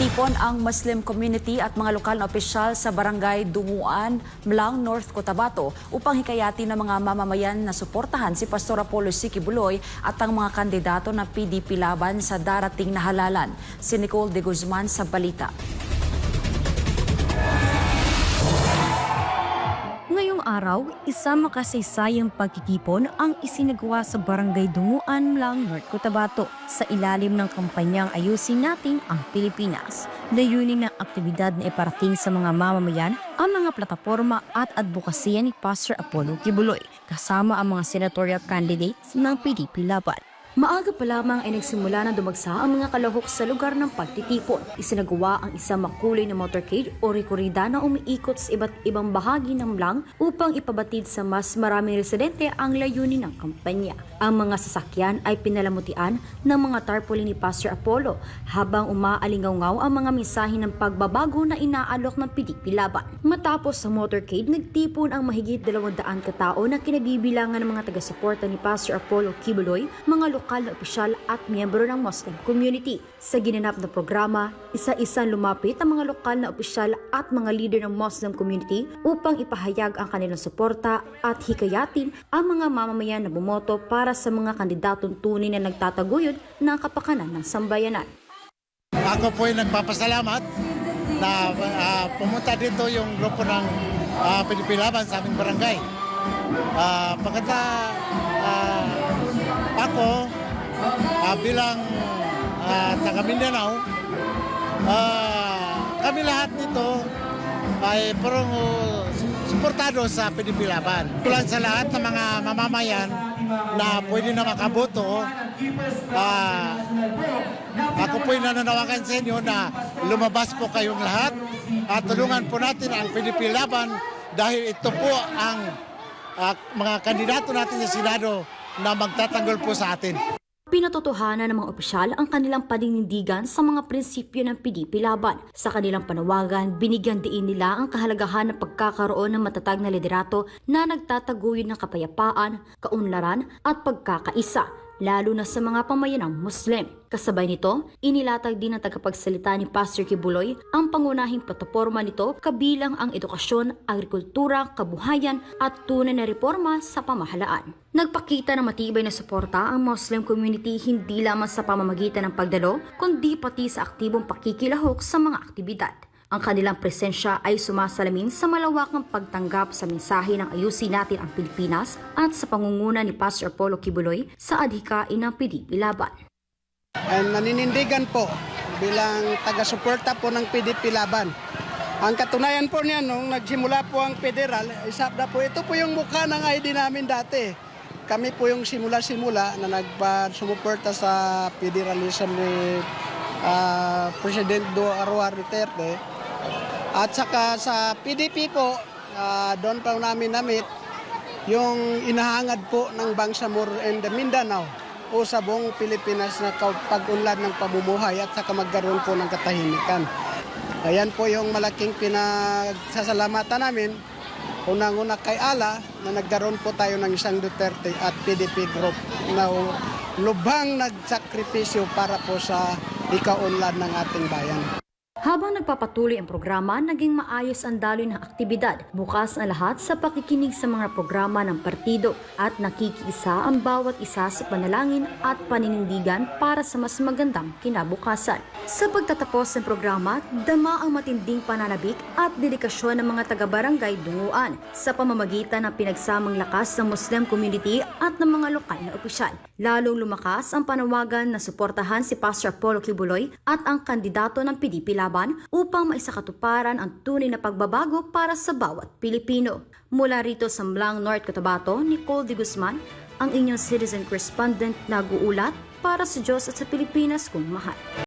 Nagtipon ang Muslim community at mga lokal na opisyal sa barangay Dunguan, Mlang, North Cotabato upang hikayati ng mga mamamayan na suportahan si Pastor Apollo Siki Buloy at ang mga kandidato ng PDP laban sa darating na halalan. Si Nicole de Guzman sa balita. Araw, isang makasaysayang pagkikipon ang isinagawa sa Barangay Dunguan, Mlang, North Cotabato sa ilalim ng kampanyang Ayusin Natin ang Pilipinas. Layunin ng aktibidad na iparating sa mga mamamayan ang mga plataforma at advokasya ni Pastor Apollo Kibuloy kasama ang mga senatorial candidates ng PDP Laban. Maaga pa lamang ay nagsimula na dumagsa ang mga kalahok sa lugar ng pagtitipon. Isinagawa ang isang makulay na motorcade o rekorida na umiikot sa iba't ibang bahagi ng Mlang upang ipabatid sa mas maraming residente ang layunin ng kampanya. Ang mga sasakyan ay pinalamutian ng mga tarpaulin ni Pastor Apollo habang umaalingaw ang mga mensahe ng pagbabago na inaalok ng PDP. Matapos sa motorcade, nagtipon ang mahigit 200 katao na kinabibilangan ng mga taga-suporta ni Pastor Apollo Kibuloy, mga lokal na opisyal at miyembro ng Muslim community. Sa ginanap na programa, isa-isang lumapit ang mga lokal na opisyal at mga leader ng Muslim community upang ipahayag ang kanilang suporta at hikayatin ang mga mamamayan na bumoto para sa mga kandidatong tunay na nagtataguyod ng kapakanan ng sambayanan. Ako po ay nagpapasalamat na ah, pumunta dito yung grupo ng uh, Pilipilaban sa aming barangay. Uh, pagkata ah, ako ah, bilang ah, taga Mindanao, ah, kami lahat dito ay parang uh, suportado sa Pilipilaban. Tulan sa lahat ng mga mamamayan na pwede na makaboto, ah, ako po'y nananawagan sa inyo na lumabas po kayong lahat at tulungan po natin ang PDP Laban dahil ito po ang ah, mga kandidato natin sa Senado na magtatanggol po sa atin. Pinatotohanan ng mga opisyal ang kanilang paninindigan sa mga prinsipyo ng PDP Laban. Sa kanilang panawagan, binigyan diin nila ang kahalagahan ng pagkakaroon ng matatag na liderato na nagtataguyod ng kapayapaan, kaunlaran at pagkakaisa lalo na sa mga pamayanang Muslim. Kasabay nito, inilatag din ng tagapagsalita ni Pastor Kibuloy ang pangunahing plataforma nito kabilang ang edukasyon, agrikultura, kabuhayan at tunay na reforma sa pamahalaan. Nagpakita ng matibay na suporta ang Muslim community hindi lamang sa pamamagitan ng pagdalo, kundi pati sa aktibong pakikilahok sa mga aktibidad. Ang kanilang presensya ay sumasalamin sa malawakang pagtanggap sa mensahe ng ayusin natin ang Pilipinas at sa pangunguna ni Pastor Apollo Kibuloy sa adhikain ng PDP Laban. And naninindigan po bilang taga-suporta po ng PDP Laban. Ang katunayan po niya nung nagsimula po ang federal, isap na po, ito po yung mukha ng ID namin dati. Kami po yung simula-simula na nagpa-sumuporta sa federalism ni ah, President Arroa Duterte. At saka sa PDP po, ah, doon pa namin namit yung inahangad po ng Bangsamoro and Mindanao o sa buong Pilipinas na pag-unlad ng pamumuhay at saka magkaroon po ng katahimikan. Ayan po yung malaking pinagsasalamatan namin. Unang-una kay Ala na nagkaroon po tayo ng isang Duterte at PDP group na lubhang nagsakripisyo para po sa ikaunlad ng ating bayan. Habang nagpapatuloy ang programa, naging maayos ang daloy ng aktibidad. Bukas ang lahat sa pakikinig sa mga programa ng partido at nakikiisa ang bawat isa sa panalangin at paninindigan para sa mas magandang kinabukasan. Sa pagtatapos ng programa, dama ang matinding pananabik at dedikasyon ng mga taga-barangay Dunguan sa pamamagitan ng pinagsamang lakas ng Muslim community at ng mga lokal na opisyal. Lalong lumakas ang panawagan na suportahan si Pastor Apollo Kibuloy at ang kandidato ng PDP Laban upang maisakatuparan ang tunay na pagbabago para sa bawat Pilipino. Mula rito sa Mlang, North Cotabato, Nicole de Guzman, ang inyong citizen correspondent na guulat para sa Diyos at sa Pilipinas kung mahal.